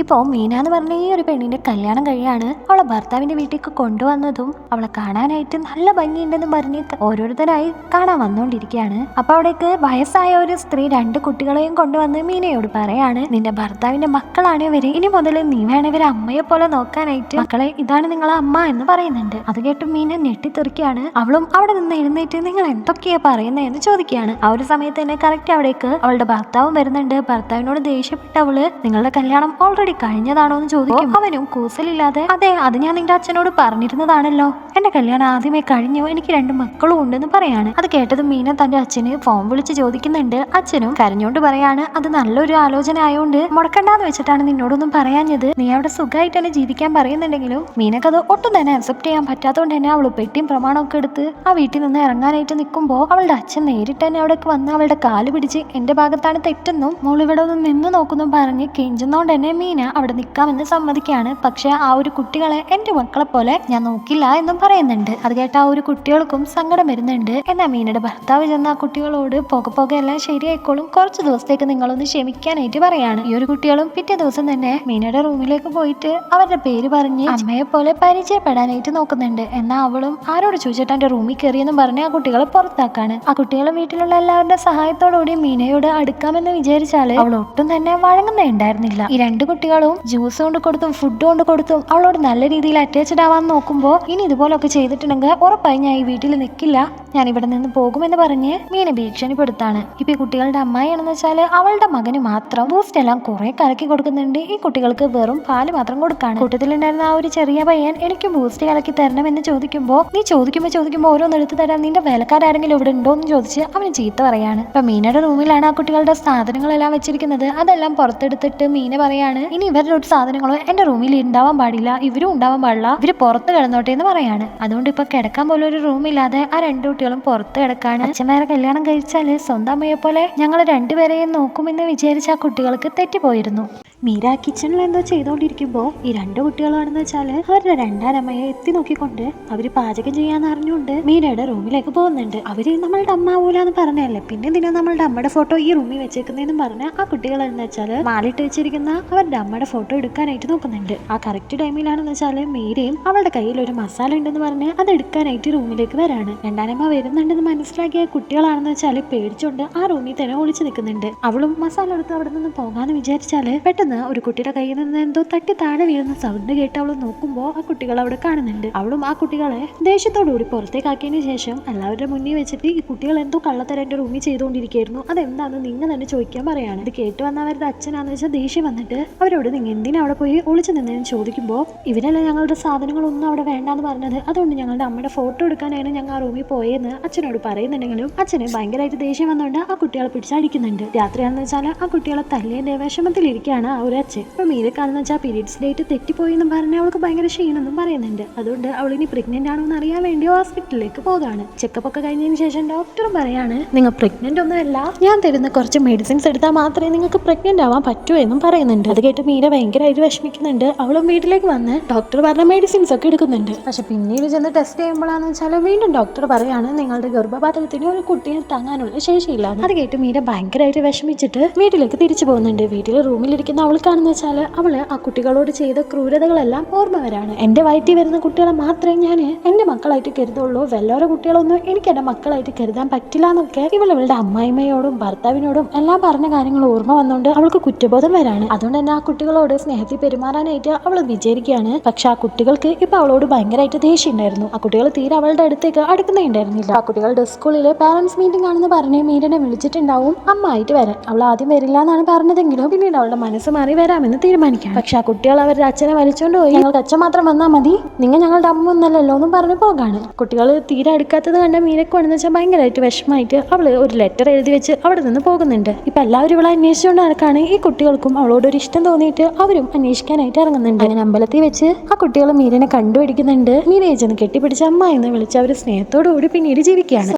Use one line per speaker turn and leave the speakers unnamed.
ഇപ്പോൾ മീന എന്ന് പറഞ്ഞ ഈ ഒരു പെണ്ണിന്റെ കല്യാണം കഴിയാണ്. അവളെ ഭർത്താവിന്റെ വീട്ടിലേക്ക് കൊണ്ടുവന്നതും അവളെ കാണാനായിട്ട് നല്ല ഭംഗിയുണ്ടെന്ന് പറഞ്ഞ് ഓരോരുത്തരായി കാണാൻ വന്നുകൊണ്ടിരിക്കുകയാണ് അപ്പൊ അവിടേക്ക് വയസ്സായ ഒരു സ്ത്രീ രണ്ട് കുട്ടികളെയും കൊണ്ടുവന്ന് മീനയോട് പറയാണ്. നിന്റെ ഭർത്താവിന്റെ മക്കളാണ് ഇവർ. ഇനി മുതൽ നീ വേണം ഇവരെ അമ്മയെ പോലെ നോക്കാനായിട്ട്. മക്കളെ ഇതാണ് നിങ്ങളെ അമ്മ എന്ന് പറയുന്നുണ്ട്. അത് കേട്ട് മീന ഞെട്ടിത്തെറിക്കുകയാണ്. അവളും അവിടെ നിന്ന് എഴുന്നേറ്റ് നിങ്ങൾ എന്തൊക്കെയാ പറയുന്നതെന്ന് ചോദിക്കുകയാണ്. ആ ഒരു സമയത്ത് തന്നെ കറക്റ്റ് അവിടേക്ക് അവളുടെ ഭർത്താവും വരുന്നുണ്ട്. ഭർത്താവിനോട് ദേഷ്യപ്പെട്ട അവൾ നിങ്ങളുടെ കല്യാണം ഓൾറെഡി കഴിഞ്ഞതാണോ എന്ന് ചോദിക്കും അവനും കൂസലില്ലാതെ അതെ അത് ഞാൻ നിന്റെ അച്ഛനോട് പറഞ്ഞിരുന്നതാണല്ലോ. എന്റെ കല്യാണം ആദ്യമേ കഴിഞ്ഞു. എനിക്ക് രണ്ട് മക്കളും ഉണ്ടെന്ന് പറയാണ്. അത് കേട്ടത് മീന തന്റെ അച്ഛന് ഫോൺ വിളിച്ച് ചോദിക്കുന്നുണ്ട്. അച്ഛനും കരഞ്ഞോണ്ട് പറയാണ് അത് നല്ലൊരു ആലോചന ആയതുകൊണ്ട് മുടക്കണ്ടെന്ന് വെച്ചിട്ടാണ് നിന്നോടൊന്നും പറയാഞ്ഞത്. നീ അവിടെ സുഖമായിട്ട് തന്നെ ജീവിക്കാൻ പറയുന്നുണ്ടെങ്കിലും മീനക്ക് അത് ഒട്ടും തന്നെ അക്സെപ്റ്റ് ചെയ്യാൻ പറ്റാത്തതുകൊണ്ട് തന്നെ അവൾ പെട്ടിയും പ്രമാണമൊക്കെ എടുത്ത് ആ വീട്ടിൽ നിന്ന് ഇറങ്ങാനായിട്ട് നിൽക്കുമ്പോൾ അവളുടെ അച്ഛൻ നേരിട്ട് തന്നെ അവിടേക്ക് വന്ന് അവളുടെ കാൽ പിടിച്ച് എന്റെ ഭാഗത്താണ് തെറ്റെന്നും മോൾ ഇവിടെ ഒന്ന് നിന്ന് നോക്കുന്നു പറഞ്ഞ് കെഞ്ചുന്നോണ്ട് തന്നെ മീന അവിടെ നിൽക്കാമെന്ന് സമ്മതിക്കുകയാണ്. പക്ഷെ ആ ഒരു കുട്ടികളെ എന്റെ മക്കളെ പോലെ ഞാൻ നോക്കില്ല എന്നും പറയുന്നുണ്ട്. അത് കേട്ട ആ ഒരു കുട്ടികൾക്കും സങ്കടം വരുന്നുണ്ട്. എന്നാ മീനയുടെ ഭർത്താവ് ചെന്ന ആ കുട്ടികളോട് പോകെ പോകെ എല്ലാം ശരിയായിക്കോളും. കുറച്ച് ദിവസത്തേക്ക് നിങ്ങളൊന്ന് ക്ഷമിക്കാനായിട്ട് പറയാണ്. ഈ ഒരു കുട്ടികളും പിറ്റേ ദിവസം തന്നെ മീനയുടെ റൂമിലേക്ക് പോയിട്ട് അവരുടെ പേര് പറഞ്ഞ് അമ്മയെ പോലെ പരിചയപ്പെടാനായിട്ട് നോക്കുന്നുണ്ട്. എന്നാ അവളും ആരോട് ചോദിച്ചിട്ട് എന്റെ റൂമിൽ കയറിയെന്നും പറഞ്ഞ് ആ കുട്ടികളെ പുറത്താക്കാണ്. ആ കുട്ടികളും വീട്ടിലുള്ള എല്ലാവരുടെ സഹായത്തോടുകൂടി മീനയോട് അടുക്കാമെന്ന് വിചാരിച്ചാൽ അവൾ ഒട്ടും തന്നെ വഴങ്ങുന്നേ ഉണ്ടായിരുന്നില്ല. ഈ രണ്ട് കുട്ടികളും ജ്യൂസ് കൊണ്ട് കൊടുത്തും ഫുഡ് കൊണ്ട് കൊടുത്തും അവളോട് നല്ല രീതിയിൽ അറ്റാച്ച്ഡ് ആവാൻ നോക്കുമ്പോൾ ഇനി ഇതുപോലൊക്കെ ചെയ്തിട്ടുണ്ടെങ്കിൽ ഉറപ്പായി ഞാൻ ഈ വീട്ടിൽ നിൽക്കില്ല ഞാൻ ഇവിടെ നിന്ന് പോകുമെന്ന് പറഞ്ഞ് മീന ഭീഷണിപ്പെടുത്താണ്. ഇപ്പൊ കുട്ടികളുടെ അമ്മായിയാണെന്ന് വെച്ചാൽ അവളുടെ മകന് മാത്രം ബൂസ്റ്റ് എല്ലാം കുറെ കലക്കി കൊടുക്കുന്നുണ്ട്. ഈ കുട്ടികൾക്ക് വെറും പാൽ മാത്രം കൊടുക്കാണ്. കൂട്ടത്തിലുണ്ടായിരുന്ന ആ ഒരു ചെറിയ പയ്യൻ എനിക്ക് ബൂസ്റ്റ് കലക്കി തരണം എന്ന് ചോദിക്കുമ്പോൾ നീ ചോദിക്കുമ്പോ ചോദിക്കുമ്പോ ഓരോന്ന് എടുത്ത് തരാൻ നിന്റെ വേലക്കാരെങ്കിലും ഇവിടെ ഉണ്ടോ? എന്ന് ചോദിച്ച് അവന് ചീത്ത പറയാണ്. ഇപ്പൊ മീനയുടെ റൂമിലാണ് ആ കുട്ടികളുടെ സാധനങ്ങളെല്ലാം വെച്ചിരിക്കുന്നത്. അതെല്ലാം പുറത്തെടുത്തിട്ട് മീന പറയാണ് ഇനി ഇവരുടെ ഒരു സാധനങ്ങളോ എന്റെ റൂമിൽ ഉണ്ടാവാൻ പാടില്ല. ഇവരും ഉണ്ടാവാൻ പാടില്ല. ഇവർ പുറത്ത് കിടന്നോട്ടെ എന്ന് പറയാണ്. അതുകൊണ്ട് ഇപ്പൊ കിടക്കാൻ പോലും ഒരു റൂമില്ലാതെ ആ രണ്ടു കുട്ടികളും പുറത്ത് കിടക്കാണ്. അച്ഛന്മാരെ കല്യാണം കഴിച്ചാൽ സ്വന്തം അമ്മയെ പോലെ ഞങ്ങൾ രണ്ടുപേരെയും നോക്കുമെന്ന് വിചാരിച്ച ആ കുട്ടികൾക്ക് തെറ്റിപ്പോയിരുന്നു. മീര കിച്ചണിൽ എന്തോ ചെയ്തുകൊണ്ടിരിക്കുമ്പോൾ ഈ രണ്ട് കുട്ടികളാണെന്ന് വെച്ചാൽ അവരുടെ രണ്ടാനമ്മയെ എത്തി നോക്കിക്കൊണ്ട് അവർ പാചകം ചെയ്യാന്ന് അറിഞ്ഞുകൊണ്ട് മീരയുടെ റൂമിലേക്ക് പോകുന്നുണ്ട്. അവർ നമ്മളുടെ അമ്മ പോലാന്ന് പറഞ്ഞല്ലേ പിന്നെ എന്തിനാ നമ്മളുടെ അമ്മയുടെ ഫോട്ടോ ഈ റൂമിൽ വെച്ചേക്കുന്നതെന്ന് പറഞ്ഞ ആ കുട്ടികൾ എന്ന് വെച്ചാൽ മാലിട്ട് വെച്ചിരിക്കുന്ന അവരുടെ അമ്മയുടെ ഫോട്ടോ എടുക്കാനായിട്ട് നോക്കുന്നുണ്ട്. ആ കറക്റ്റ് ടൈമിലാണെന്ന് വെച്ചാൽ മീരയും അവളുടെ കയ്യിൽ ഒരു മസാല ഉണ്ടെന്ന് പറഞ്ഞ് അത് എടുക്കാനായിട്ട് റൂമിലേക്ക് വരാണ്. രണ്ടാനമ്മ വരുന്നുണ്ടെന്ന് മനസ്സിലാക്കിയ കുട്ടികളാണെന്ന് വെച്ചാൽ പേടിച്ചുകൊണ്ട് ആ റൂമിൽ തന്നെ ഒളിച്ചു നിൽക്കുന്നുണ്ട്. അവളും മസാല എടുത്ത് അവിടെ നിന്ന് പോകാന്ന് വിചാരിച്ചാൽ പെട്ടെന്ന് ഒരു കുട്ടിയുടെ കയ്യിൽ നിന്ന് എന്തോ തട്ടി താഴെ വീഴുന്ന സൗണ്ട് കേട്ട് അവൾ നോക്കുമ്പോൾ ആ കുട്ടികൾ അവിടെ കാണുന്നുണ്ട്. അവളും ആ കുട്ടികളെ ദേഷ്യത്തോടുകൂടി പുറത്തേക്കാക്കിയതിന് ശേഷം എല്ലാവരുടെ മുന്നിൽ വെച്ചിട്ട് ഈ കുട്ടികൾ എന്തോ കള്ളത്തരം എന്റെ റൂമിൽ ചെയ്തുകൊണ്ടിരിക്കുകയായിരുന്നു. അതെന്താന്ന് നിങ്ങൾ തന്നെ ചോദിക്കാൻ പറയാണ്. ഇത് കേട്ട് വന്ന അവരുടെ അച്ഛനാന്ന് വെച്ചാൽ ദേഷ്യം വന്നിട്ട് അവരോട് നിങ്ങൾ എന്തിനാ അവിടെ പോയി ഒളിച്ചു നിന്നതെന്ന് ചോദിക്കുമ്പോൾ ഇവരല്ല ഞങ്ങളുടെ സാധനങ്ങളൊന്നും അവിടെ വേണ്ടാന്ന് പറഞ്ഞത്? അതുകൊണ്ട് ഞങ്ങളുടെ അമ്മയുടെ ഫോട്ടോ എടുക്കാനാണ് ഞങ്ങൾ ആ റൂമിൽ പോയെന്ന് അച്ഛനോട് പറയുന്നുണ്ടെങ്കിലും അച്ഛന് ഭയങ്കരമായിട്ട് ദേഷ്യം വന്നുകൊണ്ട് ആ കുട്ടികളെ പിടിച്ചടിക്കുന്നുണ്ട്. രാത്രിയാണെന്ന് വെച്ചാൽ ആ കുട്ടികളെ തല്ലിയതിന്റെ വിഷമത്തിലിരിക്കുകയാണ് ആ ഒരു അച്ഛൻ ഇപ്പൊ കാണുന്ന വെച്ചാൽ പീരീഡ്സ് ഡേറ്റ് തെറ്റിപ്പോയി എന്നും പറഞ്ഞ് അവൾക്ക് ഭയങ്കര ക്ഷീണമെന്നും പറയുന്നുണ്ട്. അതുകൊണ്ട് അവൾ ഇനി പ്രഗ്നന്റ് ആണോ എന്ന് അറിയാൻ വേണ്ടി ഹോസ്പിറ്റലിലേക്ക് പോകാണ് ചെക്കപ്പ് ഒക്കെ കഴിഞ്ഞതിന് ശേഷം ഡോക്ടറും പറയാണ് നിങ്ങൾ പ്രഗ്നന്റ് ഒന്നുമല്ല ഞാൻ തരുന്ന കുറച്ച് മെഡിസിൻസ് എടുത്താൽ മാത്രമേ നിങ്ങൾക്ക് പ്രഗ്നന്റ് ആവാൻ പറ്റൂ എന്നും പറയുന്നുണ്ട്. അത് കേട്ട് മീര ഭയങ്കരമായിട്ട് വിഷമിക്കുന്നുണ്ട്. അവളും വീട്ടിലേക്ക് വന്ന് ഡോക്ടർ പറഞ്ഞ മെഡിസിൻസ് ഒക്കെ എടുക്കുന്നുണ്ട്. പക്ഷെ പിന്നീട് ചെന്ന് ടെസ്റ്റ് ചെയ്യുമ്പോഴാന്ന് വെച്ചാൽ വീണ്ടും ഡോക്ടർ പറയാണ് നിങ്ങളുടെ ഗർഭപാത്രത്തിന് ഒരു കുട്ടിയെ താങ്ങാനുള്ള ശേഷിയില്ല അത് കേട്ട് മീര ഭയങ്കരമായിട്ട് വിഷമിച്ചിട്ട് വീട്ടിലേക്ക് തിരിച്ചു പോകുന്നുണ്ട്. വീട്ടിൽ റൂമിലിരിക്കുന്ന അവൾക്കാണെന്ന് വെച്ചാൽ അവൾ ആ കുട്ടികളോട് ചെയ്ത ക്രൂരതകളെല്ലാം ഓർമ്മ വരാണ് എന്റെ വയറ്റിൽ വരുന്ന കുട്ടികളെ മാത്രമേ ഞാൻ എന്റെ മക്കളായിട്ട് കരുതുള്ളൂ. വെല്ലോരെ കുട്ടികളൊന്നും എനിക്ക് എന്റെ മക്കളായിട്ട് കരുതാൻ പറ്റില്ല എന്നൊക്കെ ഇവൾ ഇവളുടെ അമ്മായിമ്മയോടും ഭർത്താവിനോടും എല്ലാം പറഞ്ഞ കാര്യങ്ങൾ ഓർമ്മ വന്നുകൊണ്ട് അവൾക്ക് കുറ്റബോധം വരാണ്. അതുകൊണ്ട് തന്നെ ആ കുട്ടികളോട് സ്നേഹത്തിൽ പെരുമാറാനായിട്ട് അവൾ വിചാരിക്കുകയാണ്. പക്ഷെ ആ കുട്ടികൾക്ക് ഇപ്പൊ അവളോട് ഭയങ്കരമായിട്ട് ദേഷ്യം ഉണ്ടായിരുന്നു ആ കുട്ടികൾ തീരെ അവളുടെ അടുത്തേക്ക് അടുക്കുന്നേ ഉണ്ടായിരുന്നില്ല. ആ കുട്ടികളുടെ സ്കൂളിൽ പാരന്റ്സ് മീറ്റിംഗ് ആണെന്ന് പറഞ്ഞ് മീരനെ വിളിച്ചിട്ടുണ്ടാവും അമ്മ ആയിട്ട് വരാൻ. അവൾ ആദ്യം വരില്ല എന്നാണ് പറഞ്ഞതെങ്കിലും പിന്നീട് അവളുടെ മനസ്സ് മാറി വരാമെന്ന് തീരുമാനിക്കാം പക്ഷെ ആ കുട്ടികൾ അവരുടെ അച്ഛനെ വലിച്ചോണ്ട് പോയി. ഞങ്ങൾക്ക് അച്ഛൻ മാത്രം വന്നാൽ മതി. നിങ്ങൾ ഞങ്ങളുടെ അമ്മ ഒന്നല്ലല്ലോ എന്നും പറഞ്ഞു പോകാണ്. കുട്ടികൾ തീരെ അടുക്കാത്തത് കണ്ട മീനക്ക് വേണമെന്ന് വെച്ചാൽ ഭയങ്കരമായിട്ട് വിഷമമായിട്ട് അവൾ ഒരു ലെറ്റർ എഴുതി വെച്ച് അവിടെ നിന്ന് പോകുന്നുണ്ട്. ഇപ്പൊ എല്ലാവരും ഇവളെ അന്വേഷിച്ചുകൊണ്ട് നടക്കാണ്. ഈ കുട്ടികൾക്കും അവളോട് ഒരു ഇഷ്ടം തോന്നിയിട്ട് അവരും അന്വേഷിക്കാനായിട്ട് ഇറങ്ങുന്നുണ്ട്. അങ്ങനെ അമ്പലത്തിൽ വെച്ച് ആ കുട്ടികൾ മീരനെ കണ്ടുപിടിക്കുന്നുണ്ട്. ചെന്ന് കെട്ടിപ്പിടിച്ച അമ്മ എന്ന് വിളിച്ച് അവർ സ്നേഹത്തോടു കൂടി പിന്നീട് ജീവിക്കുകയാണ്.